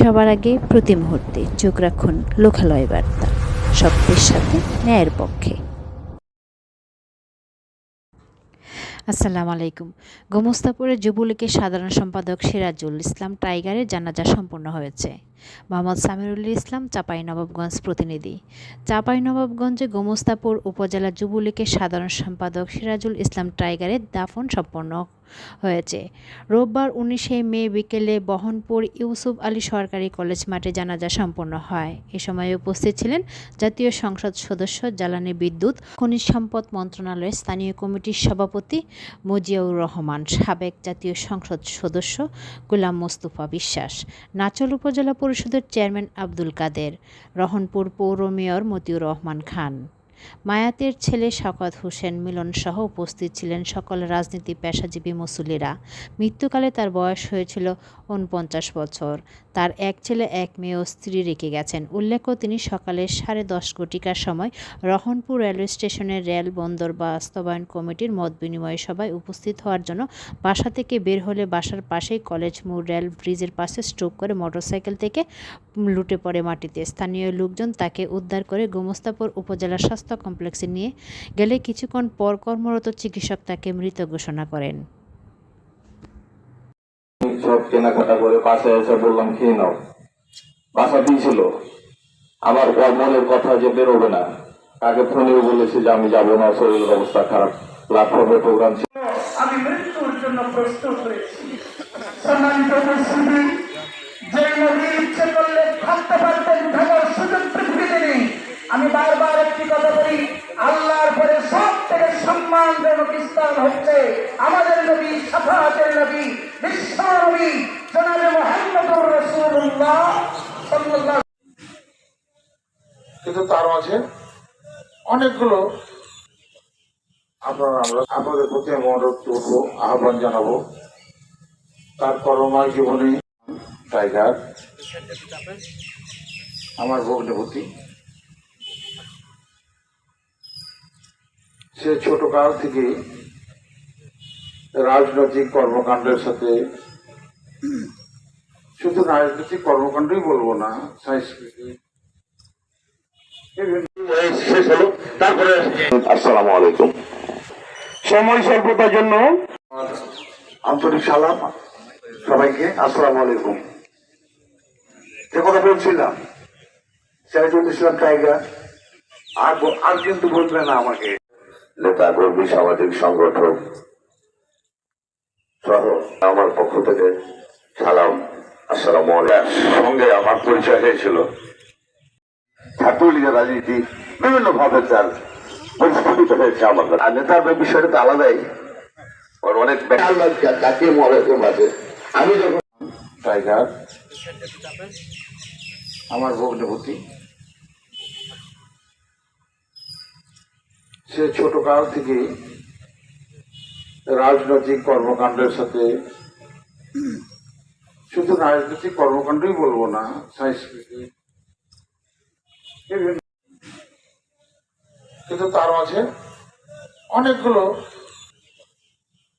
সবার আগে প্রতি মুহূর্তে চোখ রাখুন লোকালয় বার্তা। সত্যের সাথে ন্যায়ের পক্ষে। আসসালামু আলাইকুম গোমস্তাপুরের যুবলীগের সাধারণ সম্পাদক সিরাজুল ইসলাম টাইগারের জানাজা সম্পন্ন হয়েছে। মোহাম্মদ সামিরুল ইসলাম চাঁপাইনবাবগঞ্জ প্রতিনিধি। চাঁপাইনবাবগঞ্জে গোমস্তাপুর উপজেলা যুবলীগের সাধারণ সম্পাদক সিরাজুল ইসলাম টাইগারের দাফন সম্পন্ন হয়েছে। রোববার উনিশে মে বিকেলে বহনপুর ইউসুফ আলী সরকারি কলেজ মাঠে জানাজা সম্পন্ন হয়। এ সময় উপস্থিত ছিলেন জাতীয় সংসদ সদস্য, জ্বালানি বিদ্যুৎ, খনিজ সম্পদ মন্ত্রণালয়ের স্থানীয় কমিটির সভাপতি মজিয়াউর রহমান, সাবেক জাতীয় সংসদ সদস্য গোলাম মোস্তফা বিশ্বাস, নাচল উপজেলা পরিষদের চেয়ারম্যান আব্দুল কাদের রহনপুর পৌর মেয়র মতিউর রহমান খান। মায়াতের ছেলে শওকত হোসেন মিলনসহ উপস্থিত ছিলেন সকল রাজনীতি পেশাজীবী মুসুলিরা মৃত্যুকালে তার বয়স হয়েছিল উনপঞ্চাশ বছর। তার এক ছেলে, এক মেয়ে ও স্ত্রী রেখে গেছেন। উল্লেখ্য, তিনি সকালে সাড়ে দশ ঘটিকার সময় রহনপুর রেলওয়ে স্টেশনের রেল বন্দর বাস্তবায়ন কমিটির মত বিনিময় সভায় উপস্থিত হওয়ার জন্য বাসা থেকে বের হলে বাসার পাশেই কলেজ মোড় রেল ব্রিজের পাশে স্ট্রোক করে মোটরসাইকেল থেকে লুটে পড়ে মাটিতে। স্থানীয় লোকজন তাকে উদ্ধার করে গোমস্তাপুর উপজেলা স্বাস্থ্য কমপ্লেক্সে নিয়ে গেলে কিছুক্ষণ পর কর্মরত চিকিৎসক তাকে মৃত ঘোষণা করেন। সব কেনাকাটা করে বাসায় এসে বললাম খেয়ে নাও। বাসা দিয়েছিল আমার মনের কথা যে বেরোবে না আগে ফোনেও বলেছে যে আমি যাব না শরীরের অবস্থা খারাপ প্ল্যাটফর্মে প্রোগ্রাম ছিল। আমি মৃত্যুর জন্য প্রস্তুত হয়েছি সম্মানিত উপস্থিতি যে নবী ইচ্ছে করলে থাকতে পারতেন থাকার সুযোগ পৃথিবীতে নেই আমি বারবার একটি কথা বলি আল্লাহর পরে সব থেকে সম্মানজনক স্থান হচ্ছে, আমাদের নবী, সাফাতের নবী বিশ্ব নবী, জনাবে মোহাম্মদুর রসুল্লাহ কিন্তু তার মাঝে অনেকগুলো আপনারা, আমরা আপনাদের প্রতি অনুরোধ করব, আহ্বান জানাব। তার করময় জীবনে, টাইগার, আমার ভগ্নপতি। সে ছোট কাল থেকে রাজনৈতিক কর্মকাণ্ডের সাথে শুধু রাজনৈতিক কর্মকাণ্ডই বলব না, সাংস্কৃতিক। জন্য আন্তরিক সালাম সবাইকে, আসসালামু আলাইকুম। বলছিলাম আর আর কিন্তু বলবে না আমাকে। নেতা কর্মী সামাজিক সংগঠক সহ আমার পক্ষ থেকে সালাম আসসালামু আলাইকুম। সঙ্গে আমার পরিচয় হয়েছিল ছাত্রলীগের রাজনীতি বিভিন্ন ভাবে তার পরিস্ফুটিত হয়েছে আমার কাছে। আর নেতার বিষয়টা তো আলাদাই। ওর অনেক তাকে মনে মাঝে আমি যখন টাইগার আমার ভগ্নপতি সে ছোট কাল থেকে রাজনৈতিক কর্মকাণ্ডের সাথে শুধু রাজনৈতিক কর্মকাণ্ডই বলব না, সাংস্কৃতিক কিন্তু তার মাঝে অনেকগুলো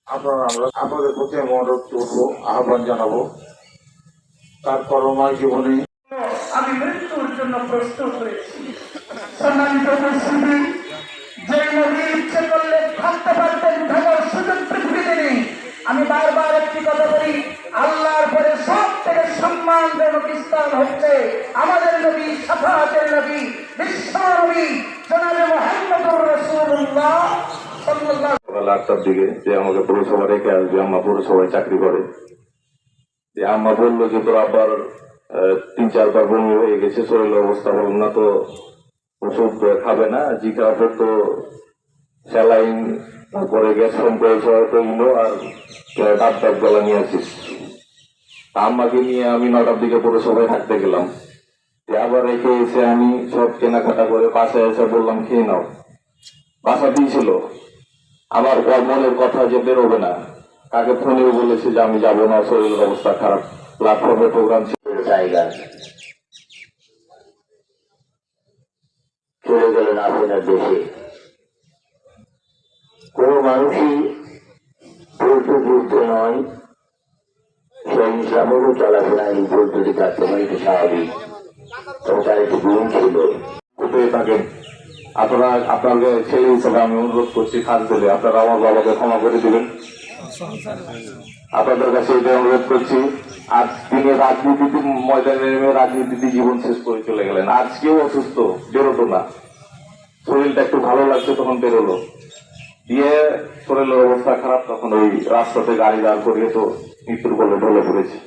আপনারা আমরা আপনাদের প্রতি অনুরোধ করব, আহ্বান জানাব। তার করময় জীবনে আমি মৃত্যুর জন্য প্রস্তুত হয়েছি। সম্মানিত উপস্থিতি যে নবী ইচ্ছে করলে থাকতে পারতেন থাকার সুযোগ পৃথিবীতে নেই আমি বারবার একটি কথা বলি আল্লাহর পরে সব থেকে সম্মানজনক হচ্ছে আমাদের নবী, সাফাতের নবী বিশ্ব নবী জনাবে মোহাম্মদুর রসুল্লাহ সাল্লাল্লাহু সকাল আটটার দিকে যে আমাকে পৌরসভা রেখে আম্মা পৌরসভায় চাকরি করে। আম্মা যে তোর তিন চারবার হয়ে গেছে, শরীরের অবস্থা না তো খাবে না তো স্যালাইন, তারপরে গ্যাস ফোন হয়তো ইনো আর আসিস। আম্মাকে নিয়ে আমি নটার দিকে পরে সবাই থাকতে গেলাম। আবার রেখে এসে আমি সব কেনাকাটা করে বাসায় এসে বললাম, খেয়ে নাও। বাসা দিয়েছিল আমার মনের কথা যে বেরোবে না, কাকে ফোনেও বলেছে যে আমি যাব না, শরীরের অবস্থা খারাপ প্ল্যাটফর্মে প্রোগ্রাম ছিল। জায়গা চলে গেলেন আপনার দেশে। কোন মানুষই বলতে নয়। ইসলামেরও চলাফেরা এই পদ্ধতি কার্যক্রম একটু স্বাভাবিক। তবে তার একটু গুণ ছিল। থাকেন? আপনারা, আপনাকে সেই হিসাবে আমি অনুরোধ করছি, খাস দিলে আপনারা আমার বাবাকে ক্ষমা করে দিবেন। আপনাদের কাছে এটা অনুরোধ করছি। আর তিনি রাজনীতিতে ময়দানে নেমে রাজনীতিতে জীবন শেষ করে চলে গেলেন। আজকেও অসুস্থ, বেরোতো না। শরীরটা একটু ভালো লাগছে, তখন বেরোলো। দিয়ে শরীরের অবস্থা খারাপ, তখন ওই রাস্তাতে গাড়ি দাঁড় করিয়ে তো মৃত্যুর কোলে ঢলে পড়েছে